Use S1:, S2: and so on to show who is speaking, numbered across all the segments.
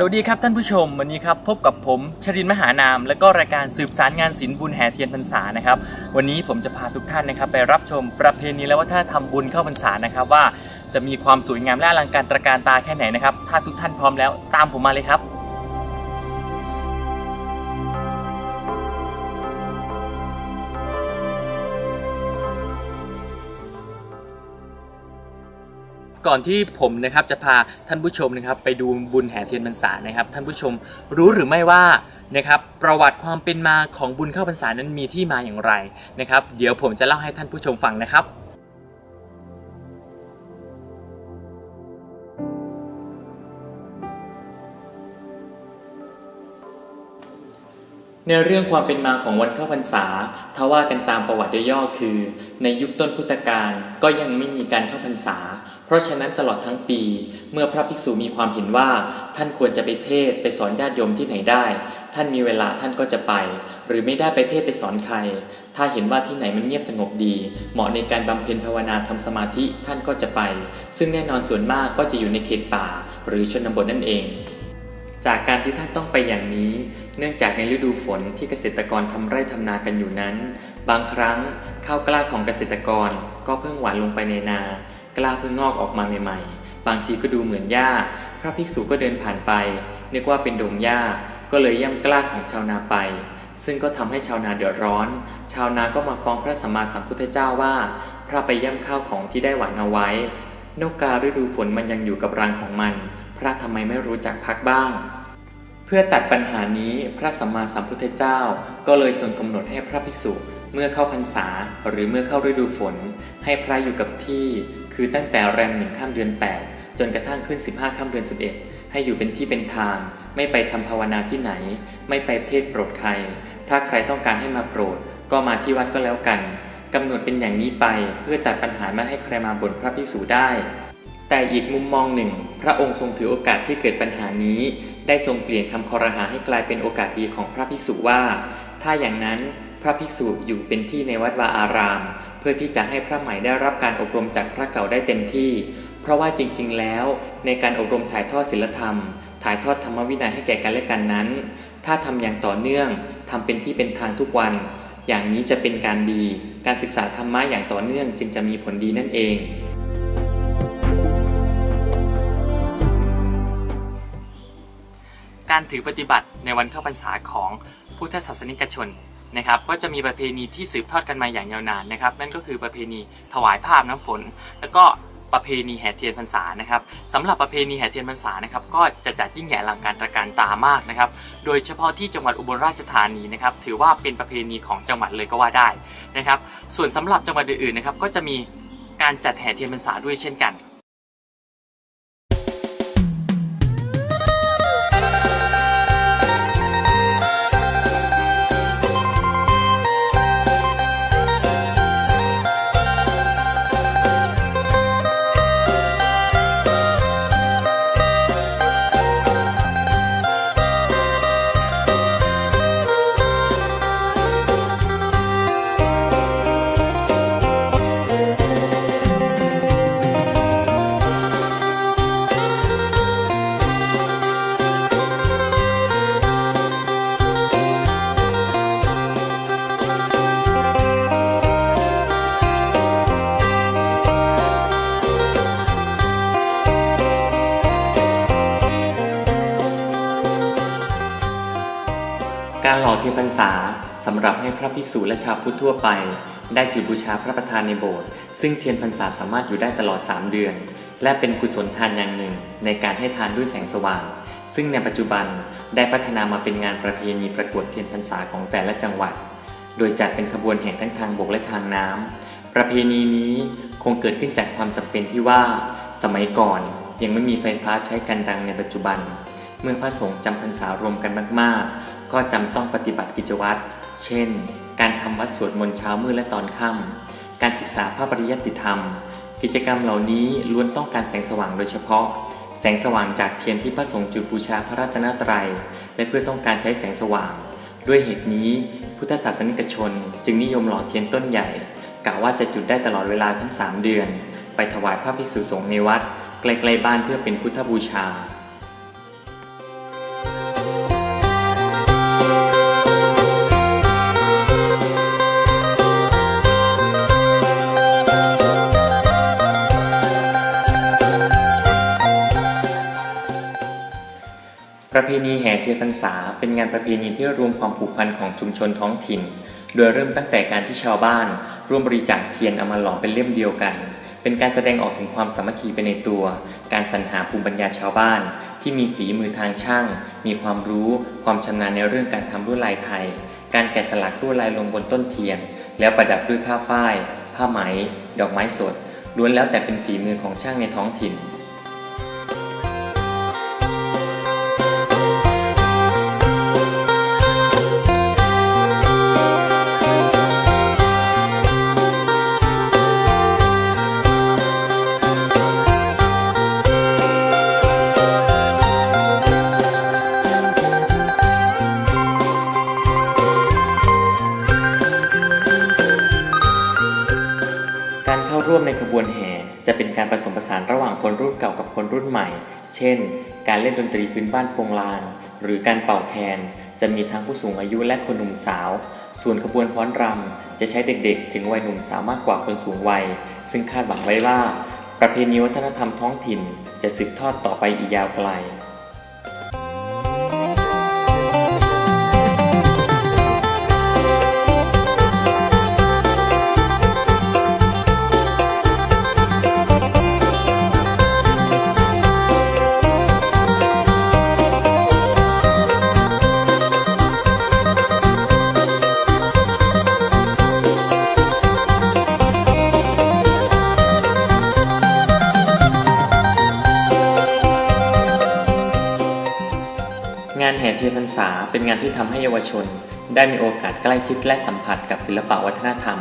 S1: สวัสดีครับท่านผู้ชม วันนี้ครับพบกับผมชรินมหานาม และก็รายการสืบสารงานศิลป์บุญแห่เทียนพรรษานะครับ วันนี้ผมจะพาทุกท่านนะครับไปรับชมประเพณีและวัฒนธรรมบุญเข้าพรรษานะครับว่าจะมีความสวยงามและอลังการตระการตาแค่ไหนนะครับ ถ้าทุกท่านพร้อมแล้วตามผมมาเลยครับ ก่อนที่ผมนะครับจะพาท่านผู้ชมนะครับไปดูบุญแห่เทียนพรรษานะครับ ท่านผู้ชมรู้หรือไม่ว่านะครับประวัติความเป็นมาของบุญเข้าพรรษานั้นมีที่มาอย่างไรนะครับ เดี๋ยวผมจะเล่าให้ท่านผู้ชมฟังนะครับในเรื่องความเป็นมาของวันเข้าพรรษาถ้าว่ากันตามประวัติย่อคือ ในยุคต้นพุทธกาลก็ยังไม่มีการเข้าพรรษา เพราะฉะนั้นตลอดทั้งปี เมื่อพระภิกษุมีความเห็นว่า ท่านควรจะไปเทศไปสอนญาติโยมที่ไหนได้ ท่านมีเวลาท่านก็จะไป หรือไม่ได้ไปเทศไปสอนใคร ถ้าเห็นว่าที่ไหนมันเงียบสงบดี เหมาะในการบำเพ็ญภาวนาทำสมาธิท่านก็จะไป ซึ่งแน่นอนส่วนมากก็จะอยู่ในเขตป่า หรือชนบทนั่นเอง จากการที่ท่านต้องไปอย่างนี้ เนื่องจากในฤดูฝนที่เกษตรกรทำไร่ทำนากันอยู่นั้น บางครั้งข้าวกล้าของเกษตรกรก็เพิ่งหวานลงไปในนา กล้าเพิ่งงอกออกมาใหม่ๆ บางทีก็ดูเหมือนหญ้า พระภิกษุก็เดินผ่านไป นึกว่าเป็นดงหญ้า ก็เลยย่ำกล้าของชาวนาไป ซึ่งก็ทำให้ชาวนาเดือดร้อน ชาวนาก็มาฟ้องพระสัมมาสัมพุทธเจ้าว่า พระไปย่ำข้าวของที่ได้หวานเอาไว้ นกกาฤดูฝนมันยังอยู่กับรังของมัน พระทำไมไม่รู้จักพักบ้าง เพื่อตัดปัญหานี้พระสัมมาสัมพุทธเจ้า ก็เลยทรงกำหนดให้พระภิกษุเมื่อเข้าพรรษาหรือเมื่อเข้าฤดูฝน ให้พระอยู่กับที่ คือตั้งแต่แรมหนึ่งข้ามเดือน 8 จนกระทั่งขึ้น 15ข้ามเดือน 11 ให้อยู่เป็นที่เป็นทาง ไม่ไปทำภาวนาที่ไหน ไม่ไปเทศโปรดใคร ถ้าใครต้องการให้มาโปรด ก็มาที่วัดก็แล้วกันกำหนดเป็นอย่างนี้ไปเพื่อตัดปัญหาไม่ให้ใครมาบ่นพระภิกษุได้ แต่อีกมุมมองหนึ่ง พระองค์ทรงถือโอกาสที่เกิดปัญหานี้ ได้ทรงเปลี่ยนคำคอรหาให้กลายเป็นโอกาสดีของพระภิกษุว่า ถ้าอย่างนั้นพระภิกษุอยู่เป็นที่ในวัดวาอาราม เพื่อที่จะให้พระใหม่ได้รับการอบรมจากพระเก่าได้เต็มที่ เพราะว่าจริง ๆ แล้ว ในการอบรมถ่ายทอดศีลธรรม ถ่ายทอดธรรมวินัยให้แก่กันและกันนั้น ถ้าทำอย่างต่อเนื่องทำเป็นที่เป็นทางทุกวัน อย่างนี้จะเป็นการดี การศึกษาธรรมะอย่างต่อเนื่องจึงจะมีผลดีนั่นเองการถือปฏิบัติในวันเข้าพรรษาของพุทธศาสนิกชน นะครับก็จะมีประเพณีที่สืบทอดกันมาอย่างยาวนานนะครับ นั่นก็คือประเพณีถวายภาพน้ำฝน แล้วก็ประเพณีแห่เทียนพรรษานะครับสำหรับประเพณีแห่เทียนพรรษานะครับก็จะจัดยิ่งใหญ่ลังการตระการตามากนะครับ โดยเฉพาะที่จังหวัดอุบลราชธานีนะครับ ถือว่าเป็นประเพณีของจังหวัดเลยก็ว่าได้นะครับ ส่วนสำหรับจังหวัดอื่นๆนะครับก็จะมีการจัดแห่เทียนพรรษาด้วยเช่นกัน การหล่อเทียนพรรษาสำหรับให้พระภิกษุและชาวพุทธทั่วไป ได้จุดบูชาพระประธานในโบสถ์ซึ่งเทียนพรรษาสามารถอยู่ได้ตลอด 3 เดือน และเป็นกุศลทานอย่างหนึ่ง ในการให้ทานด้วยแสงสว่าง ซึ่งในปัจจุบันได้พัฒนามาเป็นงานประเพณีประกวดเทียนพรรษาของแต่ละจังหวัด โดยจัดเป็นขบวนแห่ทั้งทางบกและทางน้ำประเพณีนี้คงเกิดขึ้นจากความจำเป็นที่ว่า สมัยก่อนยังไม่มีไฟฟ้าใช้กันดังในปัจจุบัน เมื่อพระสงฆ์จำพรรษารวมกันมากๆ ก็จำต้องปฏิบัติกิจวัตร เช่น การทำวัดสวดมนต์เช้ามืดและตอนค่ำ การศึกษาพระปริยัติธรรม กิจกรรมเหล่านี้ล้วนต้องการแสงสว่างโดยเฉพาะ แสงสว่างจากเทียนที่พระสงฆ์จุดบูชาพระรัตนตรัย และเพื่อต้องการใช้แสงสว่าง ด้วยเหตุนี้พุทธศาสนิกชน จึงนิยมหล่อเทียนต้นใหญ่กะว่าจะจุดได้ตลอดเวลาทั้ง 3 เดือน ไปถวายพระภิกษุสงฆ์ในวัดใกล้ๆบ้านเพื่อเป็นพุทธบูชา เพณีแห่เทียนพรรษา เป็นงานประเพณีที่รวมความผูกพันของชุมชนท้องถิ่น โดยเริ่มตั้งแต่การที่ชาวบ้าน ร่วมบริจาคเทียนเอามาหลอมเป็นเล่มเดียวกัน เป็นการแสดงออกถึงความสามัคคีไปในตัว การสรรหาภูมิปัญญาชาวบ้าน ที่มีฝีมือทางช่าง มีความรู้ความชำนาญในเรื่องการทำลวดลายไทย การแกะสลักลวดลายลงบนต้นเทียน แล้วประดับด้วยผ้าฝ้าย ผ้าไหม ดอกไม้สดล้วนแล้วแต่เป็นฝีมือของช่างในท้องถิ่น เป็นการผสมผสานระหว่างคนรุ่นเก่ากับคนรุ่นใหม่ เช่น การเล่นดนตรีพื้นบ้านโปงลาน หรือการเป่าแคน จะมีทั้งผู้สูงอายุและคนหนุ่มสาว ส่วนขบวนฟ้อนรำจะใช้เด็กๆ ถึงวัยหนุ่มสาวมากกว่าคนสูงวัย ซึ่งคาดหวังไว้ว่า ประเพณีวัฒนธรรมท้องถิ่น จะสืบทอดต่อไปอีกยาวไกล ษาเป็นงานที่ทำให้เยาวชน ได้มีโอกาสใกล้ชิดและสัมผัสกับศิลปะวัฒนธรรม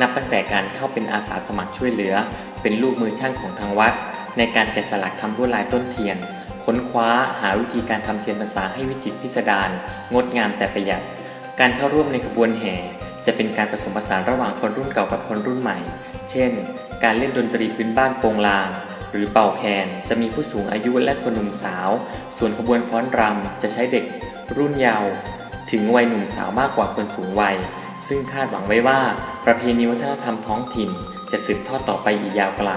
S1: นับตั้งแต่การเข้าเป็นอาสาสมัครช่วยเหลือ เป็นลูกมือช่างของทางวัด ในการแกะสลักทำลวดลายต้นเทียน ค้นคว้าหาวิธีการทำเทียนพรรษาให้วิจิตรพิสดารงดงามแต่ประหยัด การเข้าร่วมในขบวนแห่ จะเป็นการผสมผสานระหว่างคนรุ่นเก่ากับคนรุ่นใหม่ เช่น การเล่นดนตรีพื้นบ้านโปงลางหรือเป่าแคนจะมีผู้สูงอายุและคนหนุ่มสาว ส่วนขบวนฟ้อนรำจะใช้เด็ก รุ่นเยาว์ถึงวัยหนุ่มสาวมากกว่าคนสูงวัย ซึ่งคาดหวังไว้ว่า ประเพณีวัฒนธรรมท้องถิ่น จะสืบทอดต่อไปอีกยาวไกล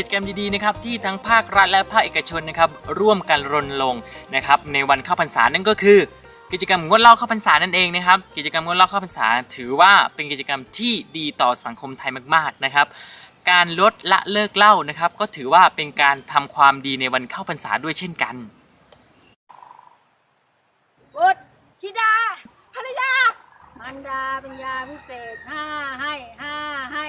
S2: กิจกรรมดีๆนะครับที่ทั้งภาครัฐและภาคเอกชนนะครับร่วมกันรณรงค์นะครับในวันเข้าพรรษานั่นก็คือ กิจกรรมงดเหล้าเข้าพรรษานั่นเองนะครับกิจกรรมงดเหล้าเข้าพรรษา ถือว่าเป็นกิจกรรมที่ดีต่อสังคมไทยมากๆนะครับการลดละเลิกเหล้านะครับก็ถือว่าเป็นการทำความดีในวันเข้าพรรษาด้วยเช่นกัน
S3: บุตรธิดาภรรยา
S4: มันดาป็นยาพิเศษห้าให้ห้าให้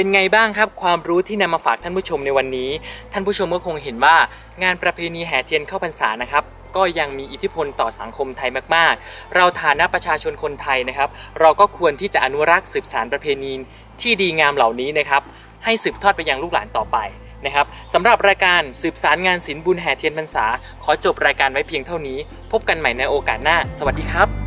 S1: เป็นไงบ้างครับความรู้ที่นำมาฝากท่านผู้ชมในวันนี้ ท่านผู้ชมก็คงเห็นว่างานประเพณีแห่เทียนเข้าพรรษานะครับ ก็ยังมีอิทธิพลต่อสังคมไทยมากๆ เราฐานะประชาชนคนไทยนะครับ เราก็ควรที่จะอนุรักษ์สืบสานประเพณีที่ดีงามเหล่านี้นะครับ ให้สืบทอดไปยังลูกหลานต่อไปนะครับสำหรับรายการสืบสารงานศิลป์บุญแห่เทียนพรรษา ขอจบรายการไว้เพียงเท่านี้ พบกันใหม่ในโอกาสหน้า สวัสดีครับ